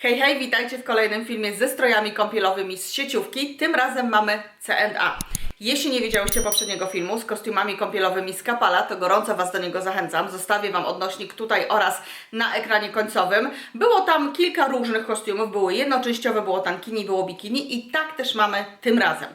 Hej, hej, witajcie w kolejnym filmie ze strojami kąpielowymi z sieciówki. Tym razem mamy C&A. Jeśli nie widziałyście poprzedniego filmu z kostiumami kąpielowymi z Kapala, to gorąco Was do niego zachęcam. Zostawię Wam odnośnik tutaj oraz na ekranie końcowym. Było tam kilka różnych kostiumów, były jednoczęściowe, było tankini, było bikini i tak też mamy tym razem.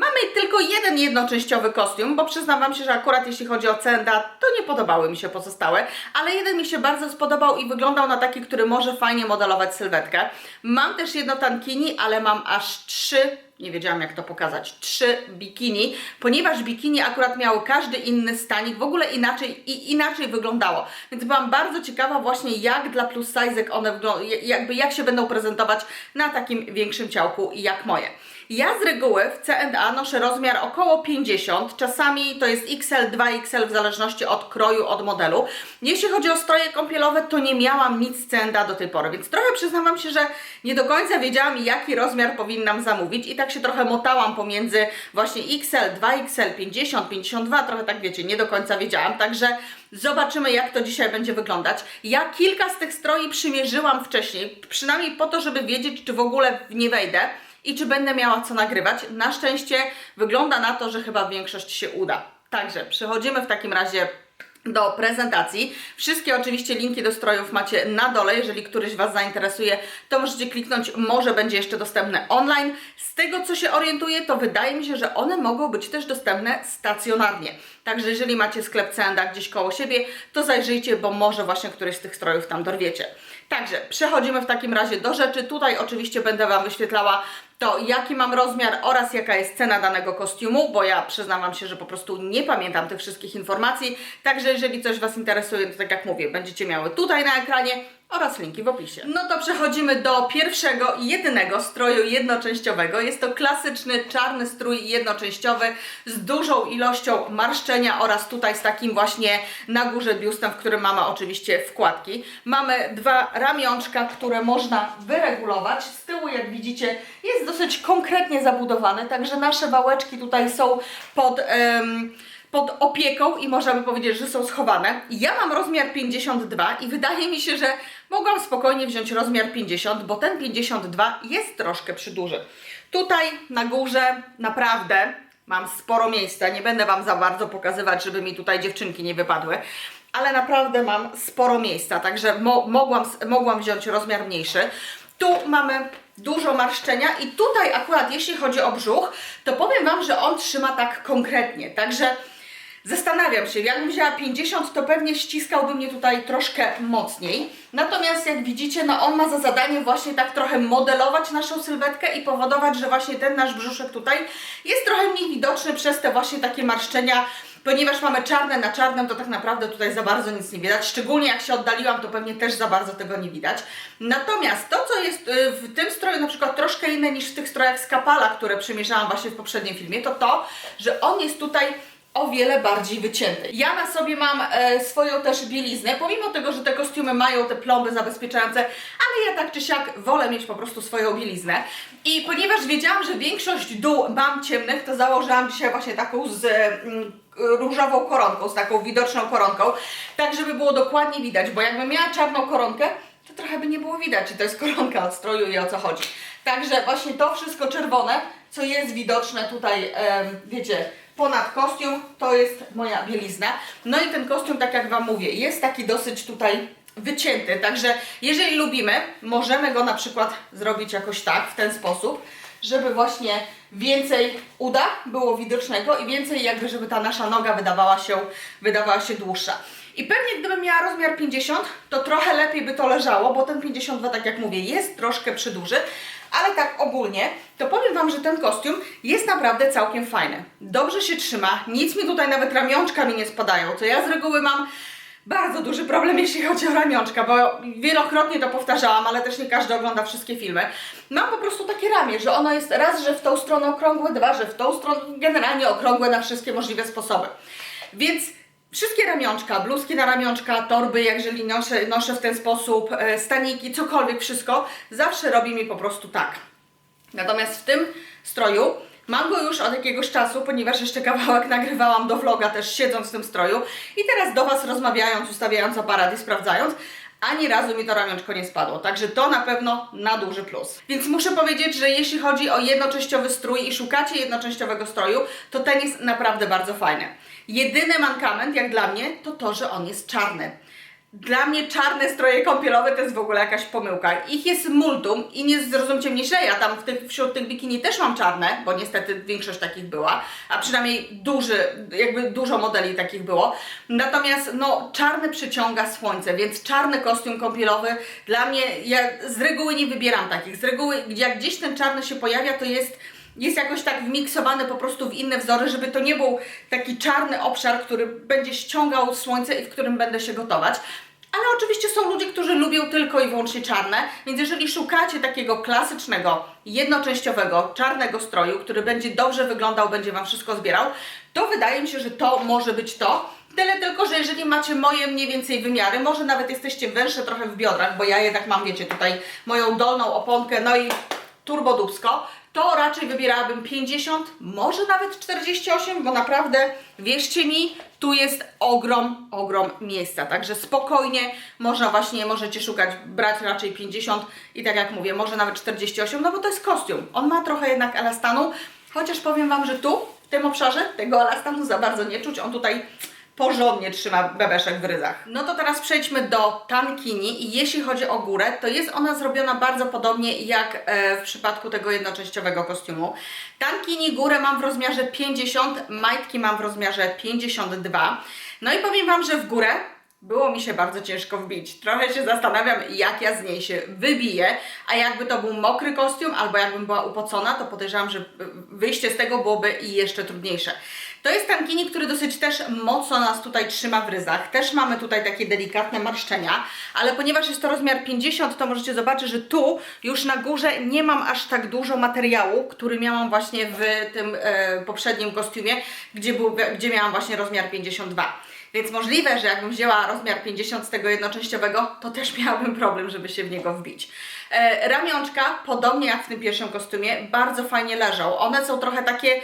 Mamy tylko jeden jednoczęściowy kostium, bo przyznam Wam się, że akurat jeśli chodzi o C&A, to nie podobały mi się pozostałe, ale jeden mi się bardzo spodobał i wyglądał na taki, który może fajnie modelować sylwetkę. Mam też jedno tankini, ale mam aż trzy nie wiedziałam jak to pokazać, trzy bikini, ponieważ bikini akurat miały każdy inny stanik, w ogóle inaczej i inaczej wyglądało. Więc byłam bardzo ciekawa właśnie jak dla plus size one jakby jak się będą prezentować na takim większym ciałku jak moje. Ja z reguły w C&A noszę rozmiar około 50, czasami to jest XL, 2XL w zależności od kroju, od modelu. Jeśli chodzi o stroje kąpielowe, to nie miałam nic z C&A do tej pory, więc trochę przyznam Wam się, że nie do końca wiedziałam jaki rozmiar powinnam zamówić i tak się trochę motałam pomiędzy właśnie XL, 2XL, 50, 52, trochę tak wiecie, nie do końca wiedziałam, także zobaczymy jak to dzisiaj będzie wyglądać. Ja kilka z tych stroi przymierzyłam wcześniej, przynajmniej po to, żeby wiedzieć, czy w ogóle w nie wejdę i czy będę miała co nagrywać. Na szczęście wygląda na to, że chyba większość się uda. Także przechodzimy w takim razie do prezentacji. Wszystkie oczywiście linki do strojów macie na dole. Jeżeli któryś Was zainteresuje, to możecie kliknąć, może będzie jeszcze dostępne online. Z tego co się orientuję, to wydaje mi się, że one mogą być też dostępne stacjonarnie. Także jeżeli macie sklep Cenda gdzieś koło siebie, to zajrzyjcie, bo może właśnie któryś z tych strojów tam dorwiecie. Także przechodzimy w takim razie do rzeczy. Tutaj oczywiście będę Wam wyświetlała to, jaki mam rozmiar oraz jaka jest cena danego kostiumu, bo ja przyznam Wam się, że po prostu nie pamiętam tych wszystkich informacji. Także jeżeli coś Was interesuje, to tak jak mówię, będziecie miały tutaj na ekranie oraz linki w opisie. No to przechodzimy do pierwszego i jedynego stroju jednoczęściowego. Jest to klasyczny czarny strój jednoczęściowy z dużą ilością marszczenia oraz tutaj z takim właśnie na górze biustem, w którym mamy oczywiście wkładki. Mamy dwa ramionczka, które można wyregulować. Z tyłu, jak widzicie, jest dosyć konkretnie zabudowany, także nasze wałeczki tutaj są pod... pod opieką i można by powiedzieć, że są schowane. Ja mam rozmiar 52 i wydaje mi się, że mogłam spokojnie wziąć rozmiar 50, bo ten 52 jest troszkę przyduży. Tutaj na górze naprawdę mam sporo miejsca. Nie będę Wam za bardzo pokazywać, żeby mi tutaj dziewczynki nie wypadły. Ale naprawdę mam sporo miejsca, także mo mogłam, mogłam wziąć rozmiar mniejszy. Tu mamy dużo marszczenia i tutaj akurat jeśli chodzi o brzuch, to powiem Wam, że on trzyma tak konkretnie. Także Zastanawiam się, jakbym wzięła 50, to pewnie ściskałby mnie tutaj troszkę mocniej. Natomiast jak widzicie, no on ma za zadanie właśnie tak trochę modelować naszą sylwetkę i powodować, że właśnie ten nasz brzuszek tutaj jest trochę mniej widoczny przez te właśnie takie marszczenia, ponieważ mamy czarne na czarnym, to tak naprawdę tutaj za bardzo nic nie widać. Szczególnie jak się oddaliłam, to pewnie też za bardzo tego nie widać. Natomiast to, co jest y, w tym stroju na przykład troszkę inne niż w tych strojach z Kapala, które przymierzałam właśnie w poprzednim filmie, to to, że on jest tutaj o wiele bardziej wycięty. Ja na sobie mam e, swoją też bieliznę, pomimo tego, że te kostiumy mają te plomby zabezpieczające, ale ja tak czy siak wolę mieć po prostu swoją bieliznę. I ponieważ wiedziałam, że większość dół mam ciemnych, to założyłam dzisiaj właśnie taką z mm, różową koronką, z taką widoczną koronką, tak żeby było dokładnie widać, bo jakbym miała czarną koronkę, to trochę by nie było widać, czy to jest koronka od stroju i o co chodzi. Także właśnie to wszystko czerwone, co jest widoczne tutaj, wiecie, ponad kostium, to jest moja bielizna. No i ten kostium, tak jak Wam mówię, jest taki dosyć tutaj wycięty, także jeżeli lubimy, możemy go na przykład zrobić jakoś tak, w ten sposób, żeby właśnie więcej uda było widocznego i więcej jakby, żeby ta nasza noga wydawała się, wydawała się dłuższa. I pewnie gdybym miała rozmiar 50, to trochę lepiej by to leżało, bo ten 52, tak jak mówię, jest troszkę przyduży, ale tak ogólnie, to powiem Wam, że ten kostium jest naprawdę całkiem fajny. Dobrze się trzyma, nic mi tutaj nawet ramionczka mi nie spadają, co ja z reguły mam bardzo duży problem, jeśli chodzi o ramionczka, bo wielokrotnie to powtarzałam, ale też nie każdy ogląda wszystkie filmy. Mam po prostu takie ramię, że ono jest raz, że w tą stronę okrągłe, dwa, że w tą stronę, generalnie okrągłe na wszystkie możliwe sposoby. Więc Wszystkie ramionczka, bluzki na ramionczka, torby, jeżeli noszę, noszę w ten sposób, e, staniki, cokolwiek, wszystko, zawsze robi mi po prostu tak. Natomiast w tym stroju mam go już od jakiegoś czasu, ponieważ jeszcze kawałek nagrywałam do vloga też siedząc w tym stroju i teraz do Was rozmawiając, ustawiając aparat i sprawdzając, ani razu mi to ramionczko nie spadło, także to na pewno na duży plus. Więc muszę powiedzieć, że jeśli chodzi o jednoczęściowy strój i szukacie jednoczęściowego stroju, to ten jest naprawdę bardzo fajny. Jedyny mankament, jak dla mnie, to to, że on jest czarny. Dla mnie czarne stroje kąpielowe to jest w ogóle jakaś pomyłka. Ich jest multum i nie zrozumcie mnie źle, ja tam w tych, wśród tych bikini też mam czarne, bo niestety większość takich była, a przynajmniej duży, jakby dużo modeli takich było. Natomiast no czarny przyciąga słońce, więc czarny kostium kąpielowy dla mnie, ja z reguły nie wybieram takich. Z reguły jak gdzieś ten czarny się pojawia, to jest jest jakoś tak wmiksowany po prostu w inne wzory, żeby to nie był taki czarny obszar, który będzie ściągał słońce i w którym będę się gotować. Ale oczywiście są ludzie, którzy lubią tylko i wyłącznie czarne, więc jeżeli szukacie takiego klasycznego, jednoczęściowego, czarnego stroju, który będzie dobrze wyglądał, będzie Wam wszystko zbierał, to wydaje mi się, że to może być to. Tyle tylko, że jeżeli macie moje mniej więcej wymiary, może nawet jesteście węższe trochę w biodrach, bo ja jednak mam, wiecie, tutaj moją dolną oponkę, no i turbodubsko, to raczej wybierałabym 50, może nawet 48, bo naprawdę, wierzcie mi, tu jest ogrom, ogrom miejsca, także spokojnie można właśnie, możecie szukać, brać raczej 50 i tak jak mówię, może nawet 48, no bo to jest kostium. On ma trochę jednak elastanu, chociaż powiem Wam, że tu, w tym obszarze, tego elastanu za bardzo nie czuć, on tutaj porządnie trzyma bebeszek w ryzach. No to teraz przejdźmy do tankini i jeśli chodzi o górę, to jest ona zrobiona bardzo podobnie jak e, w przypadku tego jednoczęściowego kostiumu. Tankini górę mam w rozmiarze 50, majtki mam w rozmiarze 52. No i powiem Wam, że w górę było mi się bardzo ciężko wbić. Trochę się zastanawiam, jak ja z niej się wybiję, a jakby to był mokry kostium, albo jakbym była upocona, to podejrzewam, że wyjście z tego byłoby jeszcze trudniejsze. To jest tankini, który dosyć też mocno nas tutaj trzyma w ryzach. Też mamy tutaj takie delikatne marszczenia, ale ponieważ jest to rozmiar 50, to możecie zobaczyć, że tu już na górze nie mam aż tak dużo materiału, który miałam właśnie w tym e, poprzednim kostiumie, gdzie, był, gdzie miałam właśnie rozmiar 52. Więc możliwe, że jakbym wzięła rozmiar 50 z tego jednoczęściowego, to też miałabym problem, żeby się w niego wbić. E, ramionczka, podobnie jak w tym pierwszym kostiumie, bardzo fajnie leżą. One są trochę takie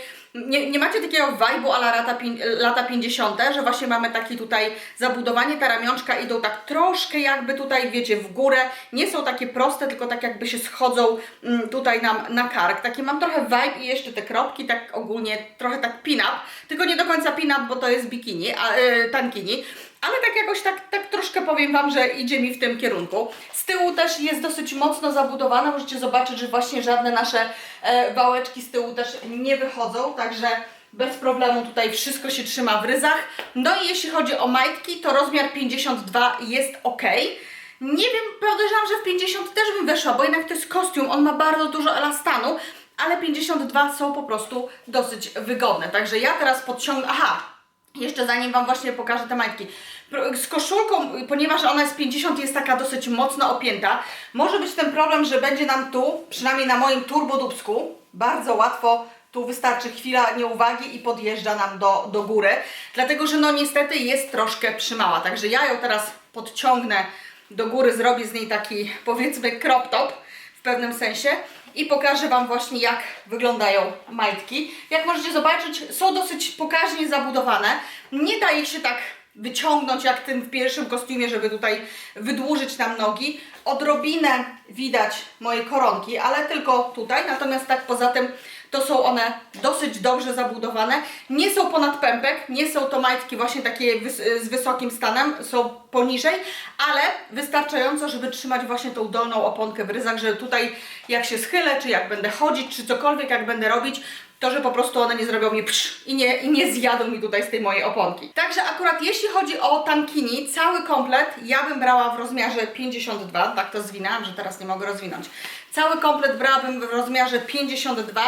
nie, nie macie takiego vibe'u ala lata, lata 50., że właśnie mamy taki tutaj zabudowanie, te ramionczka idą tak troszkę jakby tutaj, wiecie, w górę, nie są takie proste, tylko tak jakby się schodzą mm, tutaj nam na kark. Taki mam trochę vibe i jeszcze te kropki, tak ogólnie trochę tak pin-up, tylko nie do końca pin-up, bo to jest bikini, a, yy, tankini, ale tak jakoś tak, tak troszkę powiem Wam, że idzie mi w tym kierunku. Z tyłu też jest dosyć mocno zabudowana, możecie zobaczyć, że właśnie żadne nasze e, wałeczki z tyłu też nie wychodzą, także bez problemu tutaj wszystko się trzyma w ryzach. No i jeśli chodzi o majtki, to rozmiar 52 jest ok. Nie wiem, podejrzewam, że w 50 też bym weszła, bo jednak to jest kostium, on ma bardzo dużo elastanu, ale 52 są po prostu dosyć wygodne. Także ja teraz podciągnę, aha, jeszcze zanim Wam właśnie pokażę te majtki. Z koszulką, ponieważ ona jest 50, jest taka dosyć mocno opięta, może być ten problem, że będzie nam tu, przynajmniej na moim turbodubsku, bardzo łatwo tu wystarczy chwila nieuwagi i podjeżdża nam do, do góry, dlatego że no niestety jest troszkę przymała, także ja ją teraz podciągnę do góry, zrobię z niej taki powiedzmy crop top w pewnym sensie i pokażę Wam właśnie jak wyglądają majtki. Jak możecie zobaczyć są dosyć pokaźnie zabudowane, nie da ich się tak wyciągnąć jak tym w pierwszym kostiumie, żeby tutaj wydłużyć nam nogi. Odrobinę widać moje koronki, ale tylko tutaj, natomiast tak poza tym to są one dosyć dobrze zabudowane. Nie są ponad pępek, nie są to majtki właśnie takie wys z wysokim stanem, są poniżej, ale wystarczająco, żeby trzymać właśnie tą dolną oponkę w ryzach, że tutaj jak się schylę, czy jak będę chodzić, czy cokolwiek jak będę robić, to, że po prostu one nie zrobią mi psz i nie, i nie zjadą mi tutaj z tej mojej oponki. Także akurat jeśli chodzi o tankini, cały komplet ja bym brała w rozmiarze 52, tak to zwinęłam, że teraz nie mogę rozwinąć. Cały komplet brałabym w rozmiarze 52,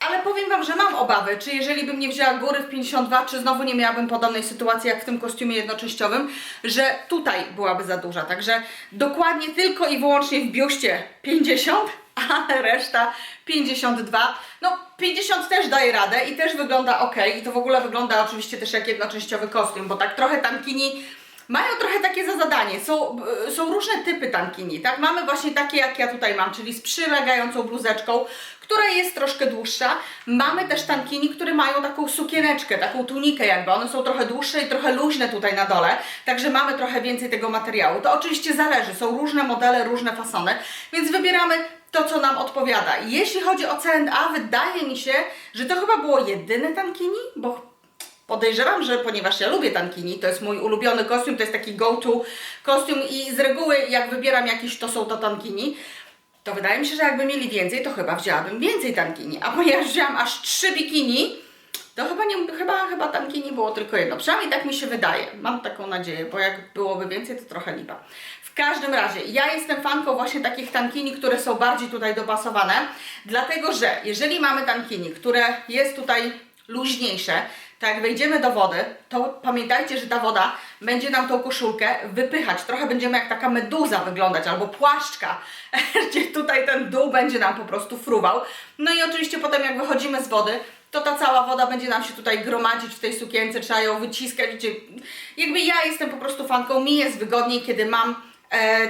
ale powiem Wam, że mam obawy, czy jeżeli bym nie wzięła góry w 52, czy znowu nie miałabym podobnej sytuacji jak w tym kostiumie jednoczęściowym, że tutaj byłaby za duża. Także dokładnie tylko i wyłącznie w biuście 50, ale reszta 52. No 50 też daje radę i też wygląda ok i to w ogóle wygląda oczywiście też jak jednoczęściowy kostium, bo tak trochę tankini mają trochę takie za zadanie. Są, y, są różne typy tankini, tak? Mamy właśnie takie, jak ja tutaj mam, czyli z przylegającą bluzeczką, która jest troszkę dłuższa. Mamy też tankini, które mają taką sukieneczkę, taką tunikę jakby. One są trochę dłuższe i trochę luźne tutaj na dole, także mamy trochę więcej tego materiału. To oczywiście zależy, są różne modele, różne fasony, więc wybieramy to, co nam odpowiada. Jeśli chodzi o C&A, wydaje mi się, że to chyba było jedyne tankini, bo Podejrzewam, że ponieważ ja lubię tankini, to jest mój ulubiony kostium, to jest taki go-to kostium i z reguły jak wybieram jakiś, to są to tankini, to wydaje mi się, że jakby mieli więcej, to chyba wzięłabym więcej tankini. A ponieważ wzięłam aż trzy bikini, to chyba, nie, chyba, chyba tankini było tylko jedno. Przynajmniej tak mi się wydaje. Mam taką nadzieję, bo jak byłoby więcej, to trochę lipa. Każdym razie, ja jestem fanką właśnie takich tankini, które są bardziej tutaj dopasowane, dlatego że jeżeli mamy tankini, które jest tutaj luźniejsze, to jak wejdziemy do wody, to pamiętajcie, że ta woda będzie nam tą koszulkę wypychać. Trochę będziemy jak taka meduza wyglądać, albo płaszczka, gdzie tutaj ten dół będzie nam po prostu fruwał. No i oczywiście potem jak wychodzimy z wody, to ta cała woda będzie nam się tutaj gromadzić w tej sukience, trzeba ją wyciskać. Wiecie, jakby ja jestem po prostu fanką, mi jest wygodniej, kiedy mam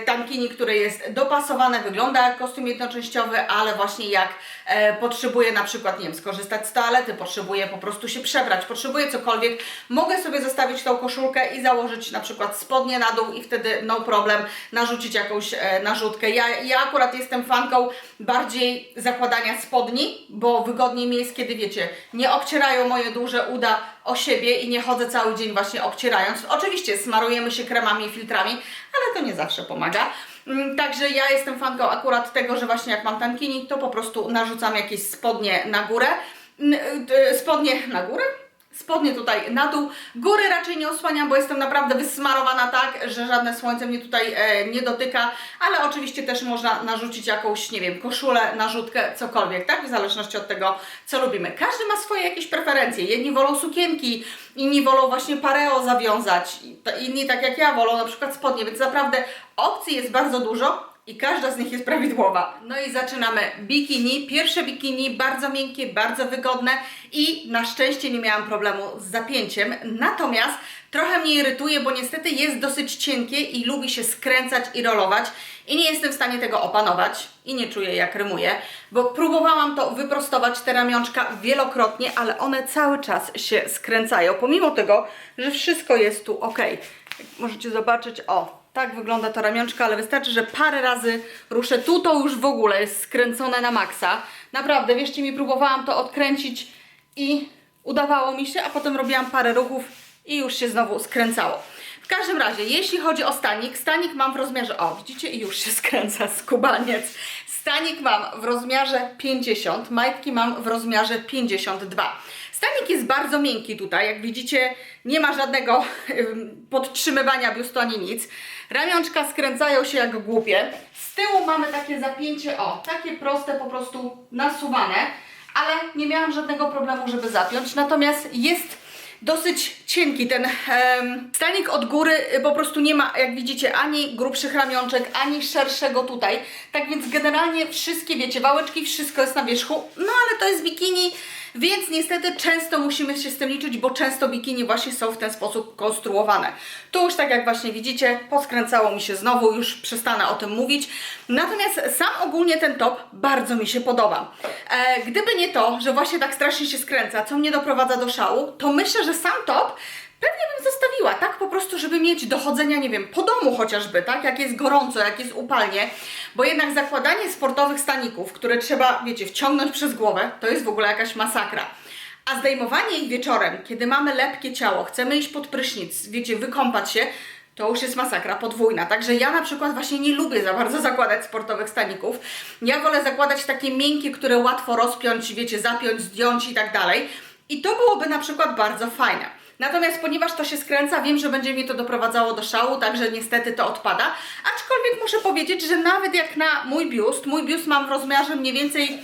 tankini, które jest dopasowane, wygląda jak kostium jednoczęściowy, ale właśnie jak e, potrzebuję na przykład, nie wiem, skorzystać z toalety, potrzebuję po prostu się przebrać, potrzebuję cokolwiek, mogę sobie zostawić tą koszulkę i założyć na przykład spodnie na dół i wtedy no problem narzucić jakąś e, narzutkę. Ja, ja akurat jestem fanką bardziej zakładania spodni, bo wygodniej mi jest, kiedy wiecie, nie obcierają moje duże uda o siebie i nie chodzę cały dzień właśnie obcierając. Oczywiście smarujemy się kremami i filtrami, ale to nie zawsze pomaga. Mm, Także ja jestem fanką akurat tego, że właśnie jak mam tankini, to po prostu narzucam jakieś spodnie na górę. N- y, Spodnie na górę? Spodnie tutaj na dół. Góry raczej nie osłaniam, bo jestem naprawdę wysmarowana tak, że żadne słońce mnie tutaj e, nie dotyka, ale oczywiście też można narzucić jakąś, nie wiem, koszulę, narzutkę, cokolwiek, tak? W zależności od tego, co lubimy. Każdy ma swoje jakieś preferencje. Jedni wolą sukienki, inni wolą właśnie pareo zawiązać, inni tak jak ja wolą na przykład spodnie, więc naprawdę opcji jest bardzo dużo. I każda z nich jest prawidłowa. No i zaczynamy bikini. Pierwsze bikini bardzo miękkie, bardzo wygodne i na szczęście nie miałam problemu z zapięciem. Natomiast trochę mnie irytuje, bo niestety jest dosyć cienkie i lubi się skręcać i rolować. I nie jestem w stanie tego opanować i nie czuję jak rymuję, bo próbowałam to wyprostować te ramionczka wielokrotnie, ale one cały czas się skręcają, pomimo tego, że wszystko jest tu ok. Możecie zobaczyć, o, tak wygląda to ramionczka, ale wystarczy, że parę razy ruszę tu, to już w ogóle jest skręcone na maksa. Naprawdę, wierzcie mi, próbowałam to odkręcić i udawało mi się, a potem robiłam parę ruchów i już się znowu skręcało. W każdym razie, jeśli chodzi o stanik, stanik mam w rozmiarze, o widzicie, i już się skręca skubaniec. Stanik mam w rozmiarze 50, majtki mam w rozmiarze 52. Stanik jest bardzo miękki tutaj, jak widzicie, nie ma żadnego ym, podtrzymywania biustu ani nic. Ramionczka skręcają się jak głupie. Z tyłu mamy takie zapięcie, o, takie proste, po prostu nasuwane, ale nie miałam żadnego problemu, żeby zapiąć. Natomiast jest dosyć cienki ten em, stanik od góry y, po prostu nie ma, jak widzicie, ani grubszych ramionczek, ani szerszego tutaj. Tak więc generalnie wszystkie, wiecie, wałeczki, wszystko jest na wierzchu. No ale to jest bikini, więc niestety często musimy się z tym liczyć, bo często bikini właśnie są w ten sposób konstruowane. Tu już tak jak właśnie widzicie, poskręcało mi się znowu, już przestanę o tym mówić. Natomiast sam ogólnie ten top bardzo mi się podoba. E, gdyby nie to, że właśnie tak strasznie się skręca, co mnie doprowadza do szału, to myślę, że sam top pewnie bym zostawiła, tak po prostu, żeby mieć do chodzenia, nie wiem, po domu chociażby, tak, jak jest gorąco, jak jest upalnie, bo jednak zakładanie sportowych staników, które trzeba, wiecie, wciągnąć przez głowę, to jest w ogóle jakaś masakra. A zdejmowanie ich wieczorem, kiedy mamy lepkie ciało, chcemy iść pod prysznic, wiecie, wykąpać się, to już jest masakra podwójna. Także ja na przykład właśnie nie lubię za bardzo zakładać sportowych staników. Ja wolę zakładać takie miękkie, które łatwo rozpiąć, wiecie, zapiąć, zdjąć i tak dalej. I to byłoby na przykład bardzo fajne. Natomiast ponieważ to się skręca, wiem, że będzie mi to doprowadzało do szału, także niestety to odpada. Aczkolwiek muszę powiedzieć, że nawet jak na mój biust, mój biust mam w rozmiarze mniej więcej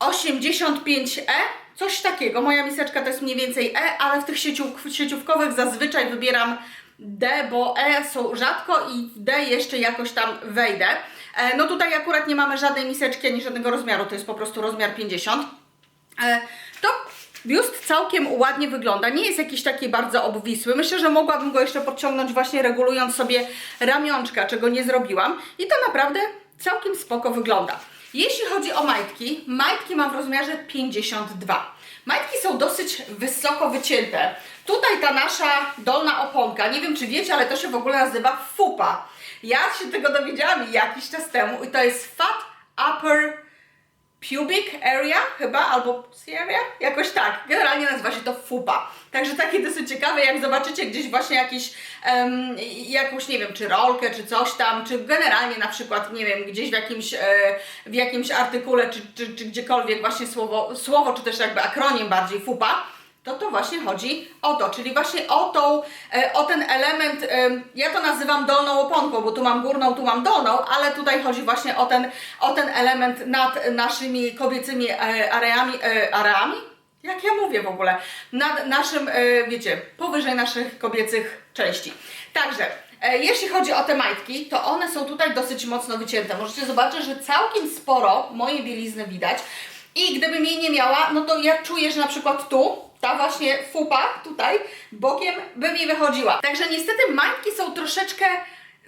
85E, coś takiego. Moja miseczka to jest mniej więcej E, ale w tych sieciów, sieciówkowych zazwyczaj wybieram D, bo E są rzadko i w D jeszcze jakoś tam wejdę. E, no tutaj akurat nie mamy żadnej miseczki ani żadnego rozmiaru, to jest po prostu rozmiar 50. E, to Biust całkiem ładnie wygląda, nie jest jakiś taki bardzo obwisły. Myślę, że mogłabym go jeszcze podciągnąć właśnie regulując sobie ramionczka, czego nie zrobiłam. I to naprawdę całkiem spoko wygląda. Jeśli chodzi o majtki, majtki mam w rozmiarze 52. Majtki są dosyć wysoko wycięte. Tutaj ta nasza dolna oponka, nie wiem czy wiecie, ale to się w ogóle nazywa fupa. Ja się tego dowiedziałam jakiś czas temu i to jest Fat Upper Pubic Area chyba, albo pussy area, jakoś tak. Generalnie nazywa się to FUPA. Także takie dosyć ciekawe, jak zobaczycie gdzieś właśnie jakiś, em, jakąś, nie wiem, czy rolkę, czy coś tam, czy generalnie na przykład, nie wiem, gdzieś w jakimś, e, w jakimś artykule, czy, czy, czy gdziekolwiek właśnie słowo, słowo, czy też jakby akronim bardziej FUPA, to to właśnie chodzi o to, czyli właśnie o tą, e, o ten element, e, ja to nazywam dolną oponką, bo tu mam górną, tu mam dolną, ale tutaj chodzi właśnie o ten, o ten element nad naszymi kobiecymi e, areami, areami? Jak ja mówię w ogóle? Nad naszym, wiecie, powyżej naszych kobiecych części. Także, jeśli chodzi o te majtki, to one są tutaj dosyć mocno wycięte. Możecie zobaczyć, że całkiem sporo mojej bielizny widać. I gdybym jej nie miała, no to ja czuję, że na przykład tu, ta właśnie fupa tutaj, bokiem by mi wychodziła. Także niestety majtki są troszeczkę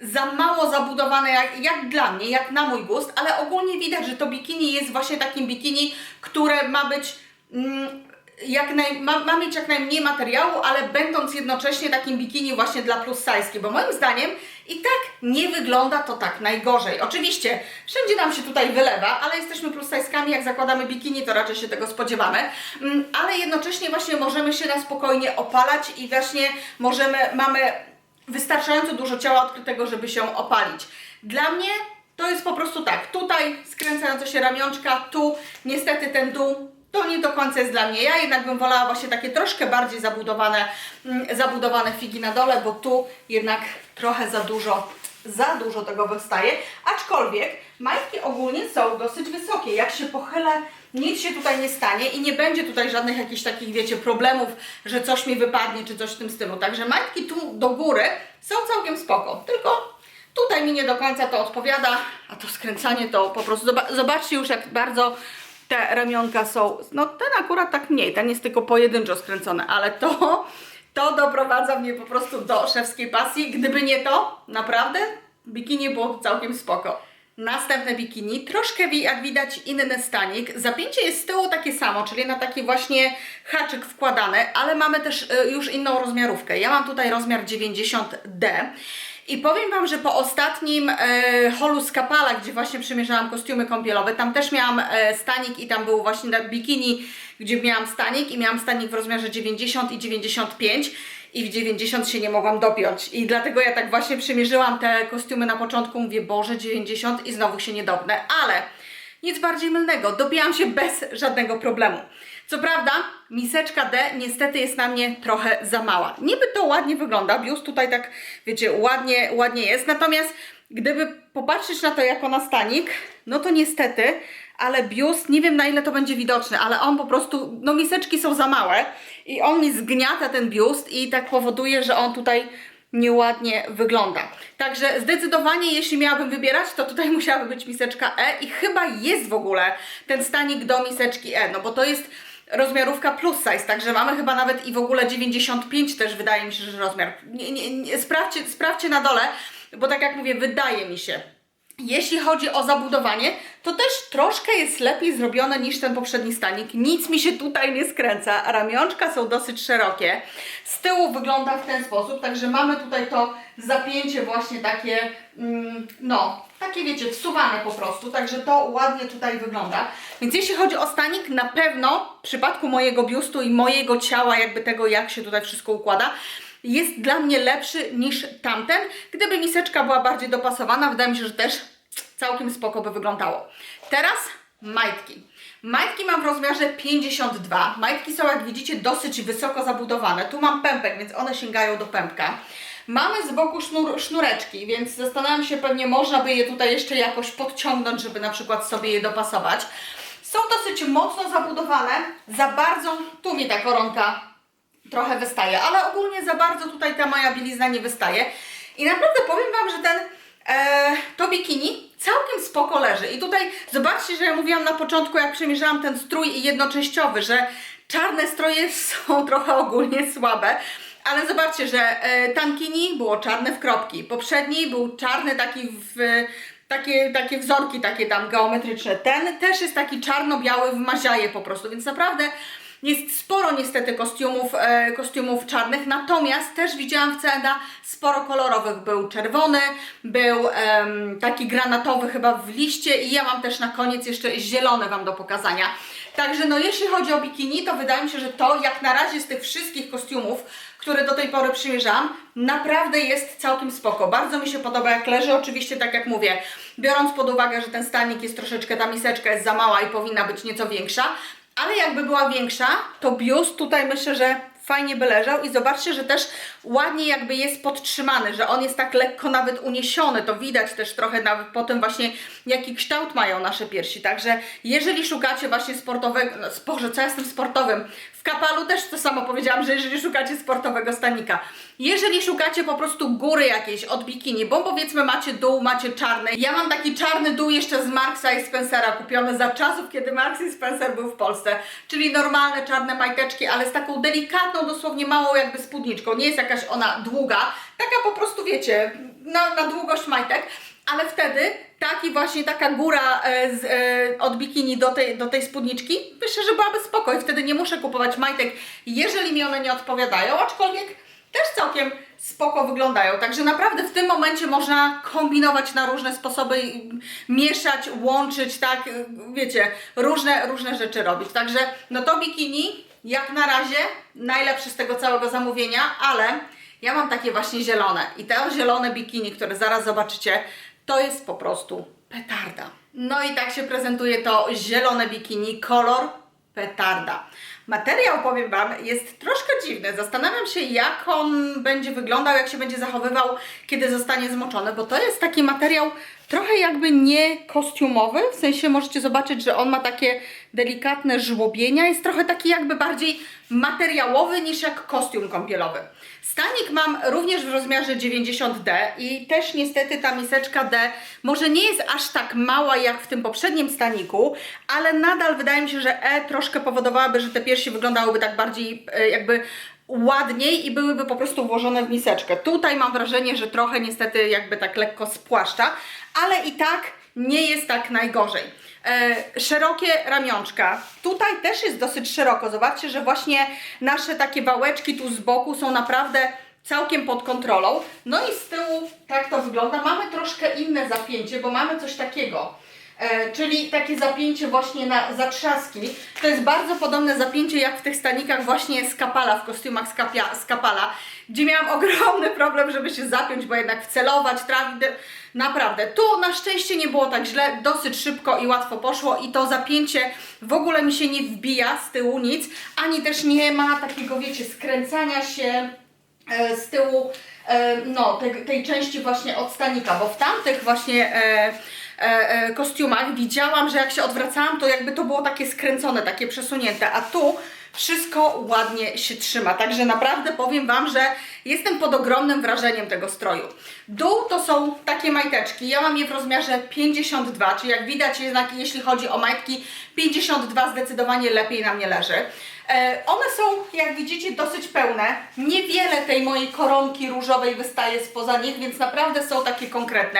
za mało zabudowane jak, jak dla mnie, jak na mój gust, ale ogólnie widać, że to bikini jest właśnie takim bikini, które ma być mm, jak naj, ma, ma mieć jak najmniej materiału, ale będąc jednocześnie takim bikini właśnie dla plus size, bo moim zdaniem i tak nie wygląda to tak najgorzej. Oczywiście wszędzie nam się tutaj wylewa, ale jesteśmy plus size'kami, jak zakładamy bikini, to raczej się tego spodziewamy, Mm, ale jednocześnie właśnie możemy się na spokojnie opalać i właśnie możemy, mamy wystarczająco dużo ciała odkrytego, żeby się opalić. Dla mnie to jest po prostu tak, tutaj skręcające się ramionczka, tu niestety ten dół to nie do końca jest dla mnie. Ja jednak bym wolała właśnie takie troszkę bardziej zabudowane, mm, zabudowane figi na dole, bo tu jednak trochę za dużo, za dużo tego wystaje. Aczkolwiek majtki ogólnie są dosyć wysokie. Jak się pochylę, nic się tutaj nie stanie i nie będzie tutaj żadnych jakichś takich, wiecie, problemów, że coś mi wypadnie czy coś w tym stylu. Także majtki tu do góry są całkiem spoko. Tylko Tutaj mi nie do końca to odpowiada, a to skręcanie to po prostu, zoba- zobaczcie już jak bardzo te ramionka są, no ten akurat tak mniej, ten jest tylko pojedynczo skręcony, ale to, to doprowadza mnie po prostu do szewskiej pasji. Gdyby nie to, naprawdę bikini było całkiem spoko. Następne bikini, troszkę jak widać inny stanik. Zapięcie jest z tyłu takie samo, czyli na taki właśnie haczyk wkładany, ale mamy też y, już inną rozmiarówkę. Ja mam tutaj rozmiar 90D. I powiem Wam, że po ostatnim e, holu z Kapala, gdzie właśnie przymierzałam kostiumy kąpielowe, tam też miałam e, stanik i tam był właśnie bikini, gdzie miałam stanik i miałam stanik w rozmiarze 90 i 95 i w 90 się nie mogłam dopiąć. I dlatego ja tak właśnie przymierzyłam te kostiumy na początku, mówię, Boże, 90 i znowu się nie dopnę, ale nic bardziej mylnego, dobiłam się bez żadnego problemu. Co prawda, miseczka D niestety jest na mnie trochę za mała. Niby to ładnie wygląda, biust tutaj tak, wiecie, ładnie, ładnie jest, natomiast gdyby popatrzeć na to jako na stanik, no to niestety, ale biust, nie wiem na ile to będzie widoczne, ale on po prostu, no miseczki są za małe i on mi zgniata ten biust i tak powoduje, że on tutaj nieładnie wygląda. Także zdecydowanie, jeśli miałabym wybierać, to tutaj musiałaby być miseczka E i chyba jest w ogóle ten stanik do miseczki E, no bo to jest rozmiarówka plus size, także mamy chyba nawet i w ogóle 95 też wydaje mi się, że rozmiar. Nie, nie, nie, sprawdźcie, sprawdźcie na dole, bo tak jak mówię, wydaje mi się. Jeśli chodzi o zabudowanie, to też troszkę jest lepiej zrobione niż ten poprzedni stanik. Nic mi się tutaj nie skręca. Ramionczka są dosyć szerokie. Z tyłu wygląda w ten sposób, także mamy tutaj to zapięcie właśnie takie, mm, no, takie wiecie, wsuwane po prostu, także to ładnie tutaj wygląda. Więc jeśli chodzi o stanik, na pewno w przypadku mojego biustu i mojego ciała, jakby tego jak się tutaj wszystko układa, jest dla mnie lepszy niż tamten. Gdyby miseczka była bardziej dopasowana, wydaje mi się, że też całkiem spoko by wyglądało. Teraz majtki. Majtki mam w rozmiarze 52. Majtki są, jak widzicie, dosyć wysoko zabudowane. Tu mam pępek, więc one sięgają do pępka. Mamy z boku sznur, sznureczki, więc zastanawiam się, pewnie można by je tutaj jeszcze jakoś podciągnąć, żeby na przykład sobie je dopasować. Są dosyć mocno zabudowane. Za bardzo, tu mi ta koronka trochę wystaje, ale ogólnie za bardzo tutaj ta moja bielizna nie wystaje. I naprawdę powiem Wam, że ten e, to bikini całkiem spoko leży. I tutaj zobaczcie, że ja mówiłam na początku, jak przemierzałam ten strój jednoczęściowy, że czarne stroje są trochę ogólnie słabe. Ale zobaczcie, że e, tankini było czarne w kropki. Poprzedni był czarny taki w takie, takie wzorki takie tam geometryczne. Ten też jest taki czarno-biały w maziaje po prostu, więc naprawdę jest sporo niestety kostiumów, e, kostiumów czarnych, natomiast też widziałam w C&A sporo kolorowych. Był czerwony, był taki granatowy chyba w liście i ja mam też na koniec jeszcze zielony Wam do pokazania. Także no jeśli chodzi o bikini, to wydaje mi się, że to jak na razie z tych wszystkich kostiumów, które do tej pory przymierzam, naprawdę jest całkiem spoko. Bardzo mi się podoba jak leży, oczywiście tak jak mówię, biorąc pod uwagę, że ten stanik jest troszeczkę, ta miseczka jest za mała i powinna być nieco większa, ale jakby była większa, to biust tutaj myślę, że fajnie by leżał i zobaczcie, że też ładnie jakby jest podtrzymany, że on jest tak lekko nawet uniesiony, to widać też trochę nawet po tym właśnie jaki kształt mają nasze piersi, także jeżeli szukacie właśnie sportowego, no Boże, co ja tym sportowym, kapalu też to samo powiedziałam, że jeżeli szukacie sportowego stanika, jeżeli szukacie po prostu góry jakiejś od bikini, bo powiedzmy macie dół, macie czarny, ja mam taki czarny dół jeszcze z Marksa i Spencera kupiony za czasów, kiedy Marks i Spencer był w Polsce, czyli normalne czarne majteczki, ale z taką delikatną, dosłownie małą jakby spódniczką, nie jest jakaś ona długa, taka po prostu wiecie, na, na długość majtek, ale wtedy taki właśnie taka góra e, z, e, od bikini do tej, do tej spódniczki, myślę, że byłaby spoko i wtedy nie muszę kupować majtek, jeżeli mi one nie odpowiadają, aczkolwiek też całkiem spoko wyglądają. Także naprawdę w tym momencie można kombinować na różne sposoby, mieszać, łączyć, tak, wiecie, różne, różne rzeczy robić. Także no to bikini jak na razie najlepszy z tego całego zamówienia, ale ja mam takie właśnie zielone i te zielone bikini, które zaraz zobaczycie, to jest po prostu petarda. No i tak się prezentuje to zielone bikini, kolor petarda. Materiał, powiem Wam, jest troszkę dziwny. Zastanawiam się, jak on będzie wyglądał, jak się będzie zachowywał, kiedy zostanie zmoczony, bo to jest taki materiał trochę jakby nie kostiumowy, w sensie możecie zobaczyć, że on ma takie delikatne żłobienia, jest trochę taki jakby bardziej materiałowy niż jak kostium kąpielowy. Stanik mam również w rozmiarze 90D i też niestety ta miseczka D może nie jest aż tak mała jak w tym poprzednim staniku, ale nadal wydaje mi się, że E troszkę powodowałaby, że te piersi wyglądałyby tak bardziej e, jakby ładniej i byłyby po prostu włożone w miseczkę. Tutaj mam wrażenie, że trochę niestety jakby tak lekko spłaszcza, ale i tak nie jest tak najgorzej. E, szerokie ramionczka. Tutaj też jest dosyć szeroko. Zobaczcie, że właśnie nasze takie wałeczki tu z boku są naprawdę całkiem pod kontrolą. No i z tyłu tak to wygląda. Mamy troszkę inne zapięcie, bo mamy coś takiego. E, czyli takie zapięcie właśnie na zatrzaski. To jest bardzo podobne zapięcie jak w tych stanikach właśnie z Kapala, w kostiumach z, kapia, z Kapala, gdzie miałam ogromny problem, żeby się zapiąć, bo jednak wcelować, trafić. Naprawdę, tu na szczęście nie było tak źle, dosyć szybko i łatwo poszło i to zapięcie w ogóle mi się nie wbija z tyłu nic, ani też nie ma takiego, wiecie, skręcania się e, z tyłu e, no, tej, tej części właśnie od stanika, bo w tamtych właśnie kostiumach widziałam, że jak się odwracałam, to jakby to było takie skręcone, takie przesunięte, a tu wszystko ładnie się trzyma. Także naprawdę powiem Wam, że jestem pod ogromnym wrażeniem tego stroju. Dół to są takie majteczki. Ja mam je w rozmiarze 52, czyli jak widać, jednak jeśli chodzi o majtki, 52 zdecydowanie lepiej na mnie leży. E, one są, jak widzicie, dosyć pełne. Niewiele tej mojej koronki różowej wystaje spoza nich, więc naprawdę są takie konkretne.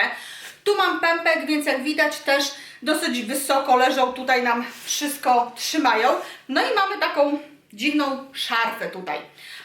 Tu mam pępek, więc jak widać też dosyć wysoko leżą, tutaj nam wszystko trzymają. No i mamy taką dziwną szarfę tutaj.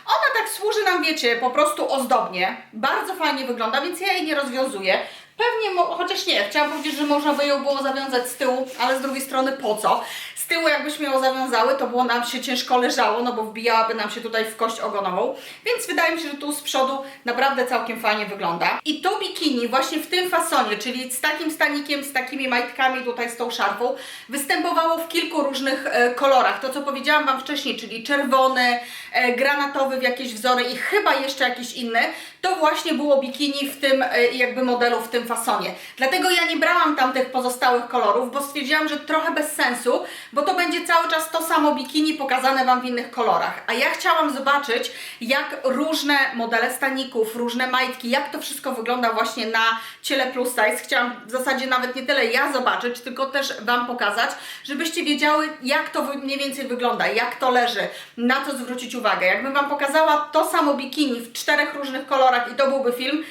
Ona tak służy nam, wiecie, po prostu ozdobnie. Bardzo fajnie wygląda, więc ja jej nie rozwiązuję. Pewnie, chociaż nie, chciałam powiedzieć, że można by ją było zawiązać z tyłu, ale z drugiej strony po co? Z tyłu jakbyśmy ją zawiązały, to było nam się ciężko leżało, no bo wbijałaby nam się tutaj w kość ogonową, więc wydaje mi się, że tu z przodu naprawdę całkiem fajnie wygląda. I to bikini właśnie w tym fasonie, czyli z takim stanikiem, z takimi majtkami tutaj z tą szarfą, występowało w kilku różnych e, kolorach. To co powiedziałam Wam wcześniej, czyli czerwony, e, granatowy w jakieś wzory i chyba jeszcze jakiś inny. To właśnie było bikini w tym e, jakby modelu, w tym fasonie. Dlatego ja nie brałam tam tych pozostałych kolorów, bo stwierdziłam, że trochę bez sensu, bo to będzie cały czas to samo bikini pokazane Wam w innych kolorach. A ja chciałam zobaczyć, jak różne modele staników, różne majtki, jak to wszystko wygląda właśnie na ciele plus size. Chciałam w zasadzie nawet nie tyle ja zobaczyć, tylko też Wam pokazać, żebyście wiedziały, jak to mniej więcej wygląda, jak to leży, na co zwrócić uwagę. Jakbym Wam pokazała to samo bikini w czterech różnych kolorach i to byłby film,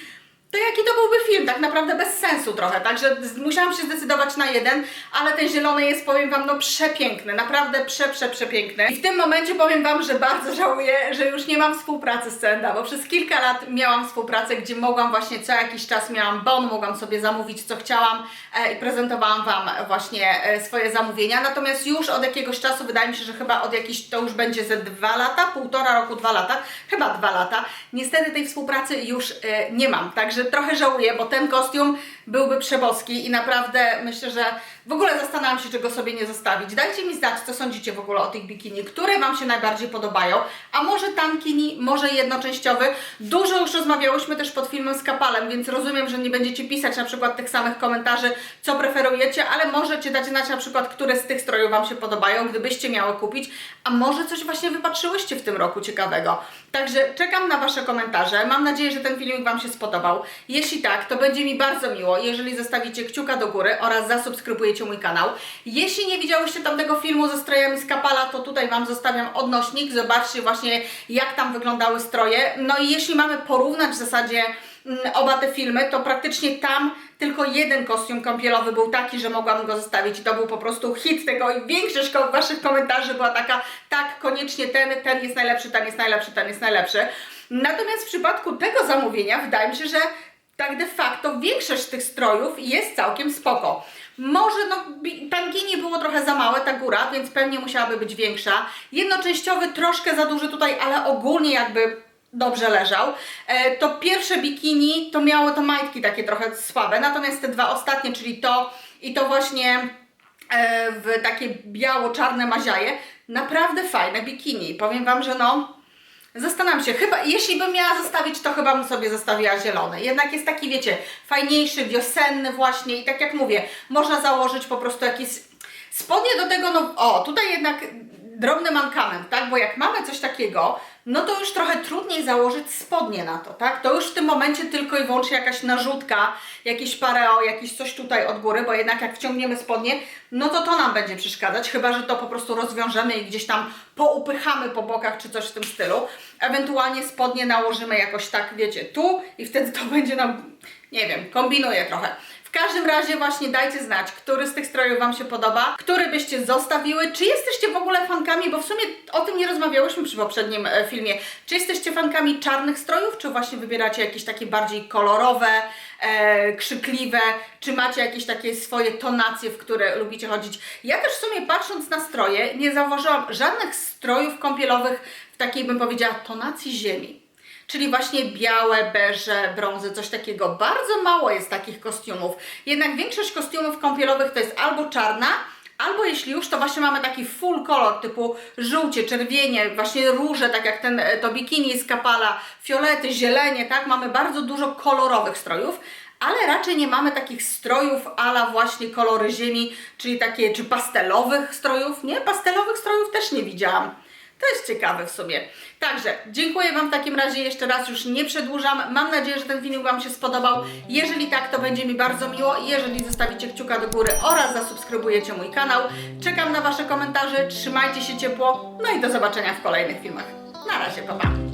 to jaki to byłby film? Tak naprawdę bez sensu trochę, także musiałam się zdecydować na jeden, ale ten zielony jest, powiem Wam, no przepiękny, naprawdę prze, prze, przepiękny. I w tym momencie powiem Wam, że bardzo żałuję, że już nie mam współpracy z CNDA, bo przez kilka lat miałam współpracę, gdzie mogłam właśnie co jakiś czas miałam bon, mogłam sobie zamówić co chciałam e, i prezentowałam Wam właśnie e, swoje zamówienia, natomiast już od jakiegoś czasu, wydaje mi się, że chyba od jakichś, to już będzie ze dwa lata, półtora roku, dwa lata, chyba dwa lata, niestety tej współpracy już e, nie mam, także trochę żałuję, bo ten kostium byłby przeboski i naprawdę myślę, że w ogóle zastanawiam się, czy go sobie nie zostawić. Dajcie mi znać, co sądzicie w ogóle o tych bikini, które Wam się najbardziej podobają, a może tankini, może jednoczęściowy. Dużo już rozmawiałyśmy też pod filmem z Kapalem, więc rozumiem, że nie będziecie pisać na przykład tych samych komentarzy, co preferujecie, ale możecie dać znać na przykład, które z tych strojów Wam się podobają, gdybyście miały kupić, a może coś właśnie wypatrzyłyście w tym roku ciekawego. Także czekam na Wasze komentarze. Mam nadzieję, że ten filmik Wam się spodobał. Jeśli tak, to będzie mi bardzo miło, jeżeli zostawicie kciuka do góry oraz zasubskrybujecie mój kanał. Jeśli nie widziałyście tamtego filmu ze strojami z Kapala, to tutaj Wam zostawiam odnośnik. Zobaczcie właśnie, jak tam wyglądały stroje. No i jeśli mamy porównać w zasadzie mm, oba te filmy, to praktycznie tam tylko jeden kostium kąpielowy był taki, że mogłam go zostawić i to był po prostu hit tego i większość Waszych komentarzy była taka, tak, koniecznie ten, ten jest najlepszy, ten jest najlepszy, ten jest najlepszy. Natomiast w przypadku tego zamówienia wydaje mi się, że tak de facto większość tych strojów jest całkiem spoko. Może no, tankini było trochę za małe, ta góra, więc pewnie musiałaby być większa. Jednoczęściowy troszkę za duży tutaj, ale ogólnie jakby dobrze leżał. E, to pierwsze bikini to miało to majtki takie trochę słabe, natomiast te dwa ostatnie, czyli to i to właśnie e, w takie biało-czarne maziaje, naprawdę fajne bikini. Powiem Wam, że no, Zastanawiam się, chyba, jeśli bym miała zostawić, to chyba bym sobie zostawiła zielony. Jednak jest taki, wiecie, fajniejszy, wiosenny właśnie i tak jak mówię, można założyć po prostu jakieś spodnie do tego, no o, tutaj jednak drobny mankament, tak, bo jak mamy coś takiego, no to już trochę trudniej założyć spodnie na to, tak, to już w tym momencie tylko i wyłącznie jakaś narzutka, jakieś pareo, jakieś coś tutaj od góry, bo jednak jak wciągniemy spodnie, no to to nam będzie przeszkadzać, chyba, że to po prostu rozwiążemy i gdzieś tam poupychamy po bokach, czy coś w tym stylu. Ewentualnie spodnie nałożymy jakoś tak, wiecie, tu i wtedy to będzie nam, nie wiem, kombinuję trochę. W każdym razie właśnie dajcie znać, który z tych strojów Wam się podoba, który byście zostawiły, czy jesteście w ogóle fankami, bo w sumie o tym nie rozmawiałyśmy przy poprzednim e, filmie, czy jesteście fankami czarnych strojów, czy właśnie wybieracie jakieś takie bardziej kolorowe, e, krzykliwe, czy macie jakieś takie swoje tonacje, w które lubicie chodzić. Ja też w sumie patrząc na stroje, nie zauważyłam żadnych strojów kąpielowych w takiej, bym powiedziała, tonacji ziemi. Czyli właśnie białe, beże, brązy, coś takiego. Bardzo mało jest takich kostiumów. Jednak większość kostiumów kąpielowych to jest albo czarna, albo jeśli już, to właśnie mamy taki full kolor typu żółcie, czerwienie, właśnie róże, tak jak ten, e, to bikini z kapala, fiolety, zielenie, tak? Mamy bardzo dużo kolorowych strojów. Ale raczej nie mamy takich strojów ala właśnie kolory ziemi, czyli takie, czy pastelowych strojów. Nie, pastelowych strojów też nie widziałam. To jest ciekawe w sumie. Także dziękuję Wam w takim razie jeszcze raz, już nie przedłużam. Mam nadzieję, że ten filmik Wam się spodobał. Jeżeli tak, to będzie mi bardzo miło. Jeżeli zostawicie kciuka do góry oraz zasubskrybujecie mój kanał. Czekam na Wasze komentarze, trzymajcie się ciepło, no i do zobaczenia w kolejnych filmach. Na razie, pa pa!